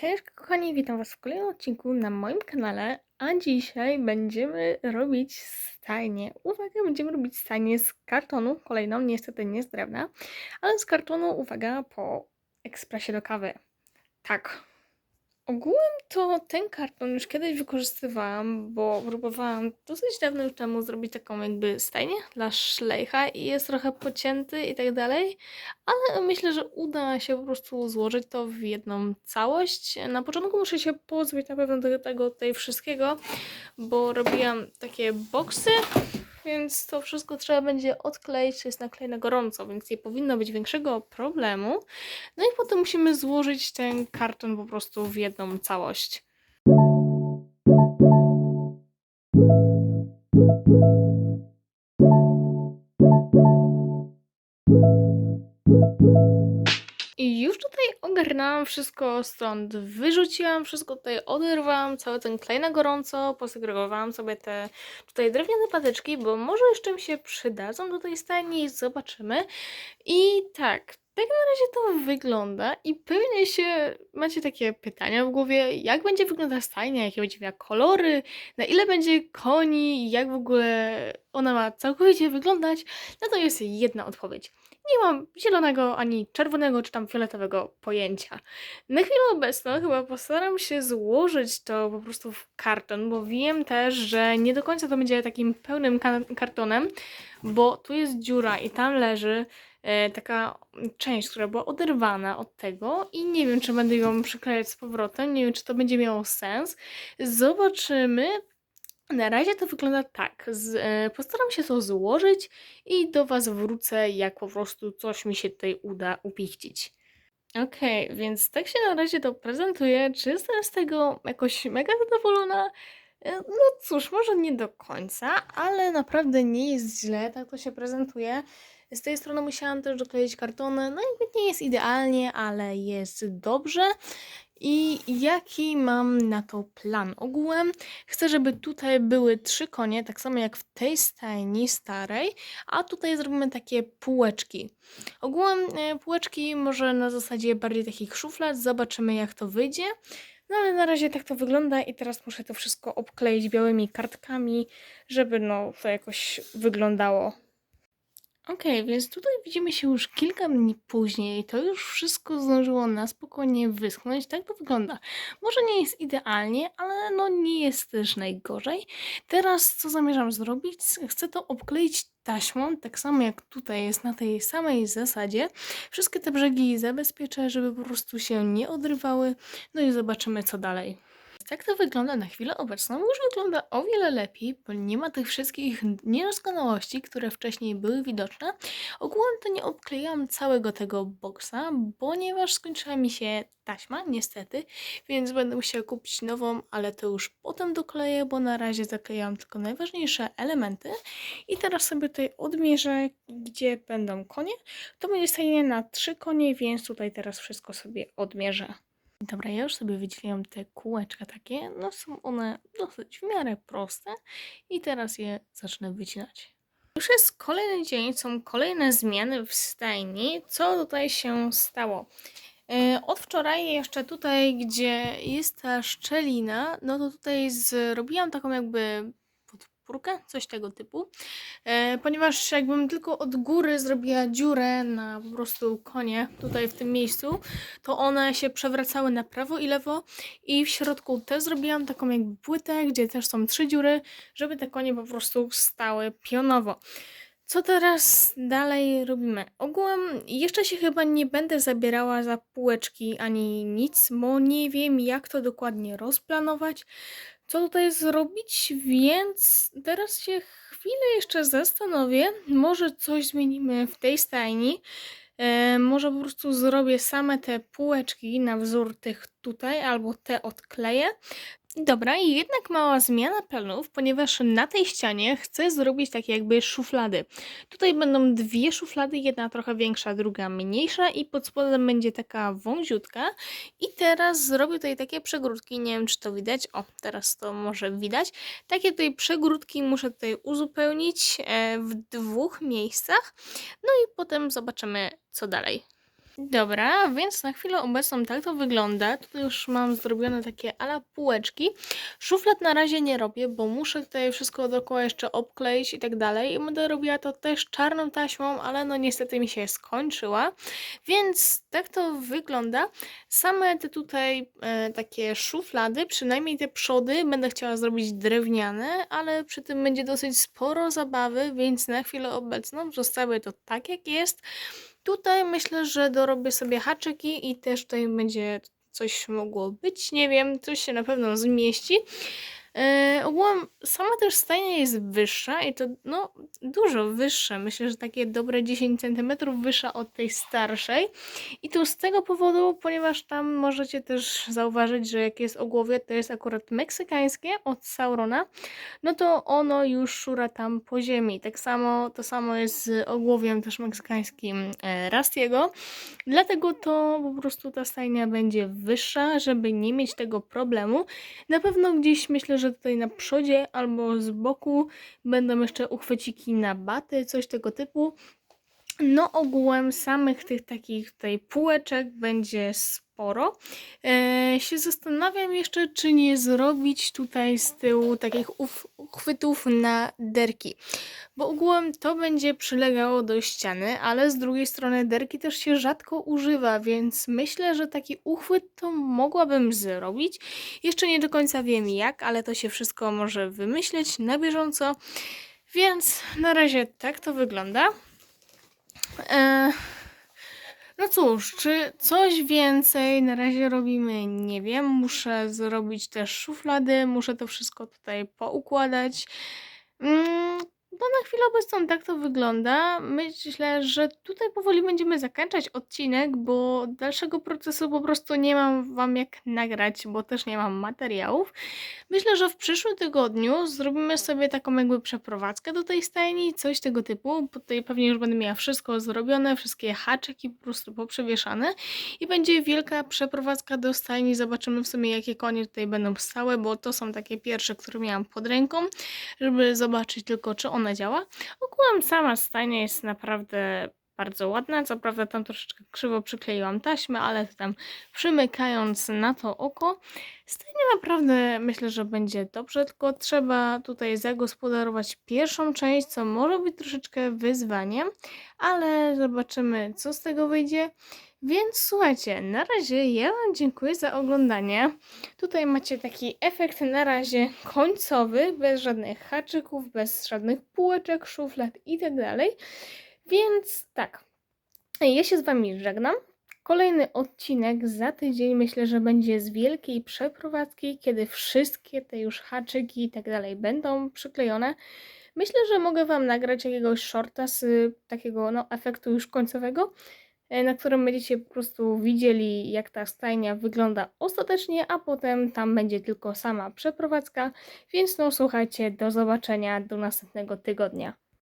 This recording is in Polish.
Hej kochani, witam was w kolejnym odcinku na moim kanale, a dzisiaj będziemy robić stajnię. Uwaga, będziemy robić stajnię z kartonu, kolejną, niestety nie z drewna, ale z kartonu, uwaga, po ekspresie do kawy. Tak. Ogółem to ten karton już kiedyś wykorzystywałam, bo próbowałam dosyć dawno już temu zrobić taką jakby stajnię dla szlejcha i jest trochę pocięty i tak dalej, ale myślę, że uda się po prostu złożyć to w jedną całość. Na początku muszę się pozbyć na pewno tego, tego tutaj wszystkiego, bo robiłam takie boksy, więc to wszystko trzeba będzie odkleić, to jest naklej na gorąco, więc nie powinno być większego problemu. No i potem musimy złożyć ten karton po prostu w jedną całość. I już tutaj ogarnęłam wszystko, stąd wyrzuciłam wszystko, tutaj oderwałam cały ten klej na gorąco, posegregowałam sobie te tutaj drewniane patyczki, bo może jeszcze mi się przydadzą do tej stajni, zobaczymy. I tak, tak na razie to wygląda i pewnie się macie takie pytania w głowie, jak będzie wyglądać stajnia, jakie będzie miała kolory, na ile będzie koni, jak w ogóle ona ma całkowicie wyglądać, no to jest jedna odpowiedź. Nie mam zielonego, ani czerwonego, czy tam fioletowego pojęcia. Na chwilę obecną chyba postaram się złożyć to po prostu w karton, bo wiem też, że nie do końca to będzie takim pełnym ka- kartonem, bo tu jest dziura i tam leży e, taka część, która była oderwana od tego i nie wiem, czy będę ją przyklejać z powrotem, nie wiem, czy to będzie miało sens. Zobaczymy. Na razie to wygląda tak. Z, e, postaram się to złożyć i do Was wrócę, jak po prostu coś mi się tutaj uda upichcić. Okej, więc tak się na razie to prezentuje. Czy jestem z tego jakoś mega zadowolona? E, No cóż, może nie do końca, ale naprawdę nie jest źle, tak to się prezentuje. Z tej strony musiałam też dokleić kartony, no jakby nie jest idealnie, ale jest dobrze. I jaki mam na to plan? Ogółem chcę, żeby tutaj były trzy konie, tak samo jak w tej stajni starej, a tutaj zrobimy takie półeczki. Ogółem e, półeczki może na zasadzie bardziej takich szuflad, zobaczymy jak to wyjdzie. No ale na razie tak to wygląda i teraz muszę to wszystko obkleić białymi kartkami, żeby no to jakoś wyglądało. Okej, więc tutaj widzimy się już kilka dni później. To już wszystko zdążyło na spokojnie wyschnąć. Tak to wygląda. Może nie jest idealnie, ale no nie jest też najgorzej. Teraz co zamierzam zrobić? Chcę to obkleić taśmą, tak samo jak tutaj jest na tej samej zasadzie. Wszystkie te brzegi zabezpieczę, żeby po prostu się nie odrywały. No i zobaczymy co dalej. Tak to wygląda na chwilę obecną. Już wygląda o wiele lepiej, bo nie ma tych wszystkich niedoskonałości, które wcześniej były widoczne. Ogółem to nie obklejałam całego tego boksa, ponieważ skończyła mi się taśma, niestety, więc będę musiała kupić nową, ale to już potem dokleję, bo na razie zaklejałam tylko najważniejsze elementy. I teraz sobie tutaj odmierzę, gdzie będą konie. To będzie stajnie na trzy konie, więc tutaj teraz wszystko sobie odmierzę. Dobra, ja już sobie wydzieliłam te kółeczka takie, no są one dosyć w miarę proste i teraz je zacznę wycinać. Już jest kolejny dzień, są kolejne zmiany w stajni. Co tutaj się stało? E, Od wczoraj jeszcze tutaj, gdzie jest ta szczelina, no to tutaj zrobiłam taką jakby podpórkę, coś tego typu, e, ponieważ jakbym tylko od góry zrobiła dziurę na po prostu konie tutaj w tym miejscu, to one się przewracały na prawo i lewo i w środku też zrobiłam taką jakby płytę, gdzie też są trzy dziury, żeby te konie po prostu stały pionowo. Co teraz dalej robimy? Ogółem jeszcze się chyba nie będę zabierała za półeczki ani nic, bo nie wiem jak to dokładnie rozplanować, co tutaj zrobić, więc teraz się chwilę jeszcze zastanowię. Może coś zmienimy w tej stajni. E, może po prostu zrobię same te półeczki na wzór tych tutaj, albo te odkleję. Dobra, i jednak mała zmiana planów, ponieważ na tej ścianie chcę zrobić takie jakby szuflady. Tutaj będą dwie szuflady, jedna trochę większa, druga mniejsza i pod spodem będzie taka wąziutka. I teraz zrobię tutaj takie przegródki, nie wiem czy to widać, o teraz to może widać. Takie tutaj przegródki muszę tutaj uzupełnić e, w dwóch miejscach, no i potem zobaczymy co dalej. Dobra, więc na chwilę obecną tak to wygląda. Tutaj już mam zrobione takie ala półeczki. Szuflad na razie nie robię, bo muszę tutaj wszystko dookoła jeszcze obkleić i tak dalej. I będę robiła to też czarną taśmą, ale no niestety mi się skończyła. Więc tak to wygląda. Same te tutaj e, takie szuflady, przynajmniej te przody, będę chciała zrobić drewniane, ale przy tym będzie dosyć sporo zabawy, więc na chwilę obecną zostawię to tak jak jest. Tutaj myślę, że dorobię sobie haczyki i też tutaj będzie coś mogło być, nie wiem, coś się na pewno zmieści. Yy, ogółem sama też stajnia jest wyższa i to no dużo wyższa. Myślę, że takie dobre 10 cm wyższa od tej starszej. I to z tego powodu, ponieważ tam możecie też zauważyć, że jak jest ogłowie, to jest akurat meksykańskie od Saurona, no to ono już szura tam po ziemi. Tak samo to samo jest z ogłowiem też meksykańskim e, Rastiego. Dlatego to po prostu ta stajnia będzie wyższa, żeby nie mieć tego problemu. Na pewno gdzieś myślę, że tutaj na przodzie albo z boku będą jeszcze uchwyciki na baty, coś tego typu. No ogółem samych tych takich tutaj półeczek będzie sporo. E, się zastanawiam jeszcze, czy nie zrobić tutaj z tyłu takich uf- uchwytów na derki. Bo ogółem to będzie przylegało do ściany, ale z drugiej strony derki też się rzadko używa, więc myślę, że taki uchwyt to mogłabym zrobić. Jeszcze nie do końca wiem jak, ale to się wszystko może wymyśleć na bieżąco. Więc na razie tak to wygląda. E, no cóż, czy coś więcej na razie robimy? Nie wiem. Muszę zrobić też szuflady, muszę to wszystko tutaj poukładać. Mm, no na chwilę obecną tak to wygląda. Myślę, że tutaj powoli będziemy zakończać odcinek, bo dalszego procesu po prostu nie mam wam jak nagrać, bo też nie mam materiałów. Myślę, że w przyszłym tygodniu zrobimy sobie taką jakby przeprowadzkę do tej stajni, coś tego typu. Bo tutaj pewnie już będę miała wszystko zrobione, wszystkie haczyki po prostu poprzewieszane i będzie wielka przeprowadzka do stajni. Zobaczymy w sumie jakie konie tutaj będą stałe, bo to są takie pierwsze, które miałam pod ręką, żeby zobaczyć tylko czy ona działa. Ogółem sama stajnia jest naprawdę bardzo ładna. Co prawda tam troszeczkę krzywo przykleiłam taśmę, ale tam przymykając na to oko, stajnia naprawdę myślę, że będzie dobrze, tylko trzeba tutaj zagospodarować pierwszą część, co może być troszeczkę wyzwaniem, ale zobaczymy co z tego wyjdzie. Więc słuchajcie, na razie ja Wam dziękuję za oglądanie. Tutaj macie taki efekt na razie końcowy, bez żadnych haczyków, bez żadnych półeczek, szuflad i tak. Więc tak, ja się z Wami żegnam. Kolejny odcinek za tydzień myślę, że będzie z wielkiej przeprowadzki, kiedy wszystkie te już haczyki i tak dalej będą przyklejone. Myślę, że mogę Wam nagrać jakiegoś shorta z takiego no, efektu już końcowego, na którym będziecie po prostu widzieli, jak ta stajnia wygląda ostatecznie, a potem tam będzie tylko sama przeprowadzka. Więc no słuchajcie, do zobaczenia do następnego tygodnia.